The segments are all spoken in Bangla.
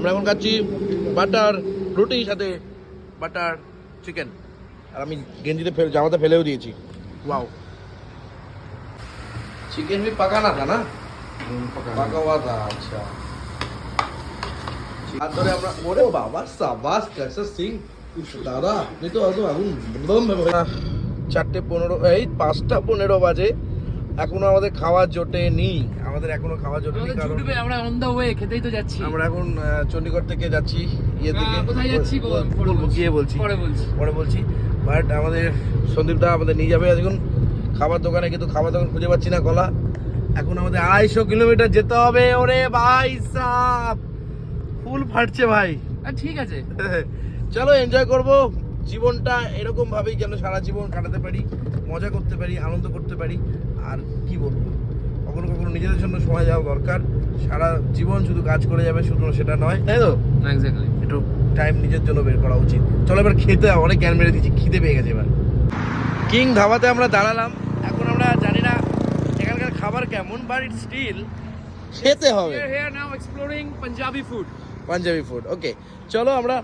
আমরা এখন খাচ্ছি বাটার রুটির সাথে বাটার চিকেন আর আমি গেঞ্জিতে ফেলে জামাতে ফেলেও দিয়েছি ওয়াও चिकन भी पकाना था ना पका हुआ था अच्छा হাত ধরে আমরা ওরে বাবা সাবাস কাসা সিং দাদা আপনি তো অত আগুন একদম চারটে পনেরো এই পাঁচটা পনেরো বাজে এখনও আমাদের খাওয়ার জোটে নি আমাদের এখনও খাওয়ার জোটে আমাদের জুটবে আমরা অন ওয়ে খেতেই তো যাচ্ছি। আমরা এখন চণ্ডীগড় থেকে যাচ্ছি ইয়ে থেকে। কোথায় যাচ্ছি বলব বলছি। গিয়ে বলছি। পরে বলছি। পরে বলছি। বাট আমাদের সন্দীপ দা আমাদের নিয়ে যাবে। এখন খাবার দোকানে কিন্তু খাবার দোকান খুঁজে পাচ্ছি না গলা। এখন আমাদের আড়াইশো কিলোমিটার যেতে হবে। ওরে ভাই সাহ! ফুল ফাটছে ভাই। ঠিক আছে। চলো এনজয় করব। জীবনটা এরকম ভাবেই যেন সারা জীবন কাটাতে পারি মজা করতে পারি আনন্দ করতে পারি আর কি বলব? কখনো কখনো নিজেদের জন্য সময় যাওয়া দরকার। সারা জীবন শুধু কাজ করে যাবে শুধু সেটা নয়। তাই তো? এক্স্যাক্টলি একটু টাইম নিজের জন্য বের করা উচিত। চলো এবার খেতে হবে, অনেক জ্ঞান মেরে দিচ্ছি খিদে পেয়ে গেছে এবার। কিং ধাবাতে আমরা দাঁড়ালাম। এখন আমরা জানি না এখানকার খাবার কেমন বাট ইট স্টিল খেতে হবে। Here now exploring Punjabi Punjabi food okay চলো আমরা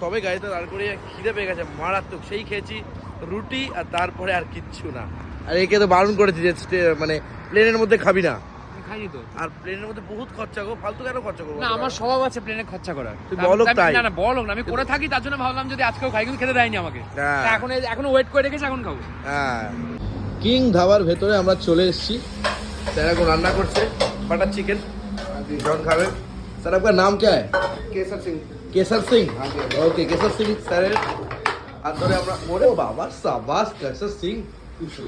সবে গাড়িতে দাঁড় করিয়ে খিদে পেয়ে গেছে মারাত্মক। সেই খেয়েছি রুটি আর তারপরে আর কিচ্ছু না। আর একে তো বারণ করেছি যে মানে প্লেনের মধ্যে খাবি না। খাইনি তো। আর প্লেনের মধ্যে বহুত খরচা গো ফালতু কেন খরচা করব না আমার স্বভাব আছে প্লেনে খরচা করার। তুই আমি- তাই। না না বলক না আমি করে থাকি তার জন্য ভাবলাম যদি আজকেও খাই কিন্তু খেতে দেয়নি আমাকে। এখন এখনও ওয়েট করে রেখেছি এখন খাব। হ্যাঁ। কিং ধাবার ভেতরে আমরা চলে এসেছি। স্যার এখন রান্না করছে বাটার চিকেন জন খাবেন স্যার আপনার নাম কে? है केसर सिंह কেশর সিং ওকে কেশর সিং স্যারের হাত ধরে আমরা ওরে বাবা সাবাস কেশর সিং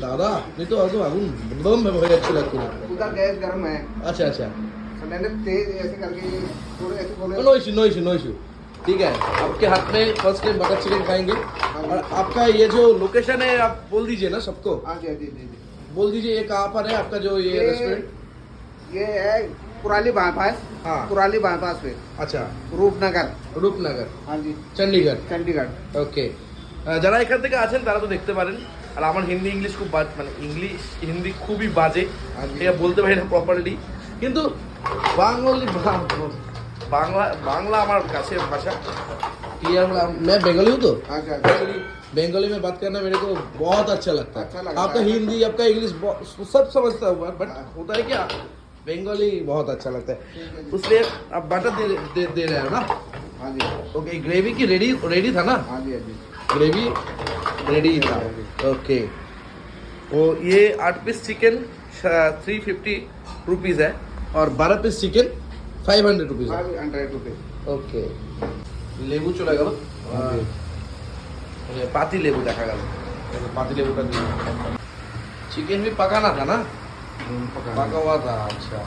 দাদা আপনি তো অত আগুন একদম হয়ে যাচ্ছিল একটু उधर गैस गर्म है अच्छा अच्छा सिलेंडर तेज ऐसे करके थोड़े ऐसे खोले no issue no issue no issue ठीक है आपके हाथ में फर्स्ट टाइम बटर चिकन खाएंगे और आपका ये जो लोकेशन है आप बोल दीजिए ना सबको हाँ जी हाँ जी जी जी बोल दीजिए ये कहाँ पर है आपका जो ये ये रेस्टोरेंट ये है कुराली बाईपास हाँ। कुराली बाईपास पे আচ্ছা रूपनगर রূপনগর हाँ जी চণ্ডীগড় चंडीगढ़ ওকে যারা এখান থেকে আছেন তারা তো দেখতে পারেন আর আমার হিন্দি ইংলিশ খুব বাজ মানে ইংলিশ হিন্দি খুবই বাজে এটা বলতে পারি না প্রপারলি কিন্তু বাঙালি বাংলা বাংলা আমার কাছে ভাষা क्लियर मैं बेंगली हूँ तो हाँ जी हाँ जी एक्चुअली बंगाली में बात करना मेरे को बहुत अच्छा लगता है अच्छा लगता आपका है। हिंदी आपका इंग्लिश बहुत- सब समझता हूँ बट होता है क्या बंगाली बहुत अच्छा लगता है। उसमें आप बटर दे, दे, दे रहे हो ना? हाँ जी। ओके ग्रेवी की रेडी रेडी था ना? हाँ जी हाँ जी। ग्रेवी रेडी था। ओके वो तो ये आठ piece chicken three fifty rupees है। और बारह piece chicken five hundred rupees hundred rupees okay लेबू चलेगा हाँ हाँ। पाती लेबू देखा गया। पाती लेबू का चिकन भी पकाना था ना? বাগাওয়াদা আচ্ছা।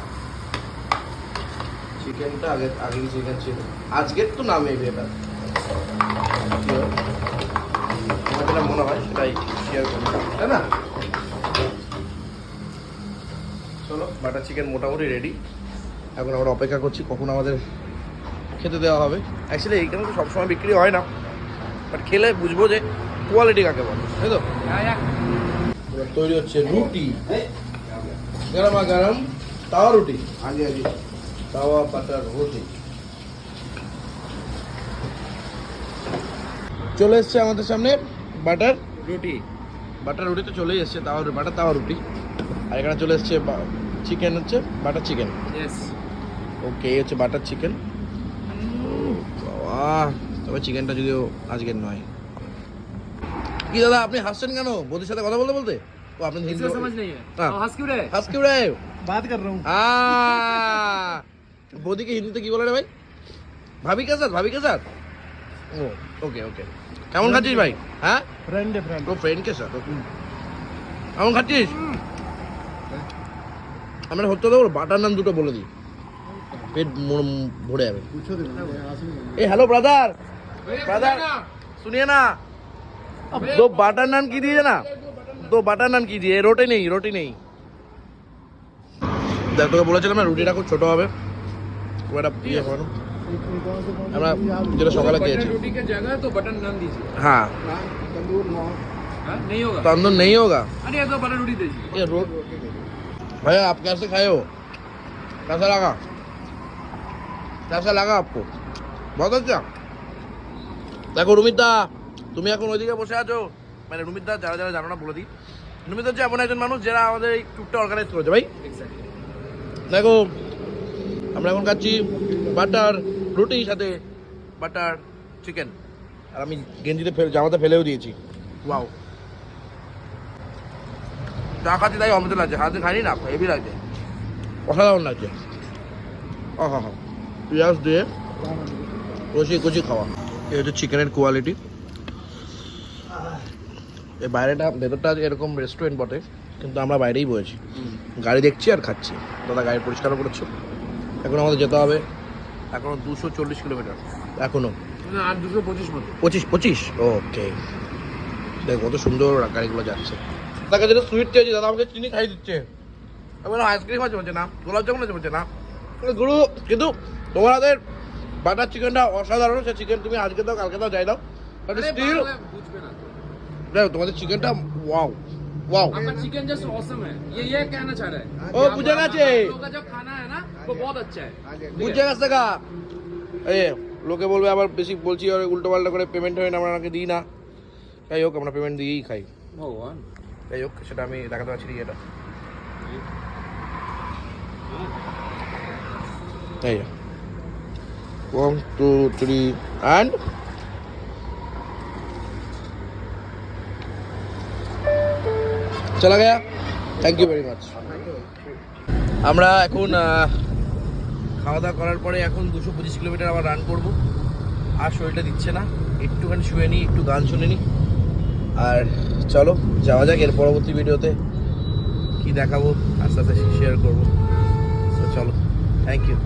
চিকেনটা আগে আগের চিকেন ছিল। আজকের তো নামে মেবি এটা আমার যেটা মনে হয় সেটাই শেয়ার করব। তাই না? চলো বাটার চিকেন মোটামুটি রেডি এখন আমরা অপেক্ষা করছি কখন আমাদের খেতে দেওয়া হবে। অ্যাকচুয়ালি এইখানে তো সবসময় বিক্রি হয় না। বাট খেলে বুঝব যে কোয়ালিটি কাকে বলে তাই তো? হ্যাঁ, হ্যাঁ। তৈরি হচ্ছে রুটি। ગરમા ગરમ তাওয়া রুটি। હાજી હાજી তাওয়া પાટા রুটি। চলে এসছে আমাদের সামনে বাটার রুটি। বাটার রুটি তো চলেই এসছে তাও রুটি বাটার তাওয়া রুটি। আর এখানে চলে এসছে চিকেন হচ্ছে বাটার চিকেন ওকে হচ্ছে বাটার চিকেন বাবা তবে চিকেনটা যদিও আজকের নয়। কি দাদা আপনি হাসছেন কেন? বৌদির সাথে কথা বলতে বলতে? ও আপনি হিন্দি इसको समझ नहीं है हाँ। हाँ, हंस क्यों रहे হাস क्यों रहे हो बात कर रहा हूँ আহ, বৌদিকে হিন্দিতে কি বলে রে ভাই ভাবি কে সাথ ভাবি কে সাথ ও ওকে ওকে কেমন খাচ্ছিস ভাই হ্যাঁ फ्रेंड है फ्रेंड ও ফ্রেন্ড কে সাথ কেমন খাচ্ছিস আমরা হচ্ছে তো বাটার নান দুটো বলে দিই পেট মোর- ভরে যাবে पूछो ए हेलो ब्रदर ब्रदर सुनिए ना दो बटर नान कीजिए ना दो बटर नान कीजिए रोटी नहीं रोटी नहीं দেখ তোকে বলেছিলাম না রুটিটা খুব ছোট হবে খুব একটা ইয়ে হবে না আমরা যেটা সকালে খেয়েছি बटर रोटी की जगह तो बटर नान दीजिए हाँ तंदूर नौ हाँ? नहीं होगा तंदूर नहीं होगा अरे ये तो बटर रोटी दीजिए ये रो भैया आप कैसे खाए हो कैसा लगा कैसा लगा आपको बहुत अच्छा দেখো রুমিতদা তুমি এখন ওইদিকে বসে আছো মানে রুমিতদা যারা যারা জানো না বলে দিই। রুমিত হচ্ছে এমন একজন মানুষ যারা আমাদের এই ট্যুরটা অর্গানাইজ করেছে ভাই। দেখো আমরা এখন খাচ্ছি বাটার রুটি সাথে বাটার চিকেন। আর আমি গেঞ্জিতে ফেলে জামাতে ফেলেও দিয়েছি। ওয়াও। চা খাচ্ছি তাই অমৃত লাগছে। হাতে খাইনি না হেভি লাগছে। অসাধারণ লাগছে। হ্যাঁ হ্যাঁ পেঁয়াজ দিয়ে কষি কষি খাওয়া। এই হচ্ছে চিকেনের কোয়ালিটি এই বাইরেটা ভেতরটা এরকম রেস্টুরেন্ট বটে কিন্তু আমরা বাইরেই বসেছি গাড়ি দেখছি আর খাচ্ছি। দাদা গাড়ি পরিষ্কারও করেছ। এখন আমাদের যেতে হবে এখনও দুশো চল্লিশ কিলোমিটার। এখনও। আর দুশো পঁচিশ পঁচিশ পঁচিশ? ওকে। দেখ কত সুন্দর গাড়িগুলো যাচ্ছে। তাকে যেটা সুইট চেয়েছি দাদা আমাকে চিনি খাই দিচ্ছে। বললাম আইসক্রিম আছে বলছে না গোলাপ জামুন আছে বলছে না। গুরু কিন্তু তোমার হাতের বাটার চিকেনটা অসাধারণ সে চিকেন তুমি আজকে দাও কালকে দাও যাই দাও। স্টিল বুঝবে না দেখো তোমাদের চিকেনটা ওয়াও ওয়াও आपका चिकन जस्ट ऑसम है ये ये कहना चाह रहा है ओ बुझे ना चे आप लोगों का जो खाना है ना वो बहुत अच्छा है বুঝছে কাছ থেকে এই লোকে বলবে আবার বেশি বলছি আর উল্টো পাল্টা করে পেমেন্ট হয় না আমরা ওনাকে দিই না যাই হোক আমরা পেমেন্ট দিয়েই খাই भगवान যাই হোক সেটা আমি দেখাতে পারছি না এটা এই ওয়ান টু থ্রি অ্যান্ড চলা গেয়া। থ্যাংক ইউ ভেরি মাচ আমরা এখন খাওয়া দাওয়া করার পরে এখন দুশো পঁচিশ কিলোমিটার আবার রান করব। আর শরীরটা দিচ্ছে না। একটুখানি শুয়ে নিই, একটু গান শুনে নিই। আর চলো, যাওয়া যাক এর পরবর্তী ভিডিওতে। কি দেখাবো, আস্তে আস্তে শেয়ার করব। চলো থ্যাংক ইউ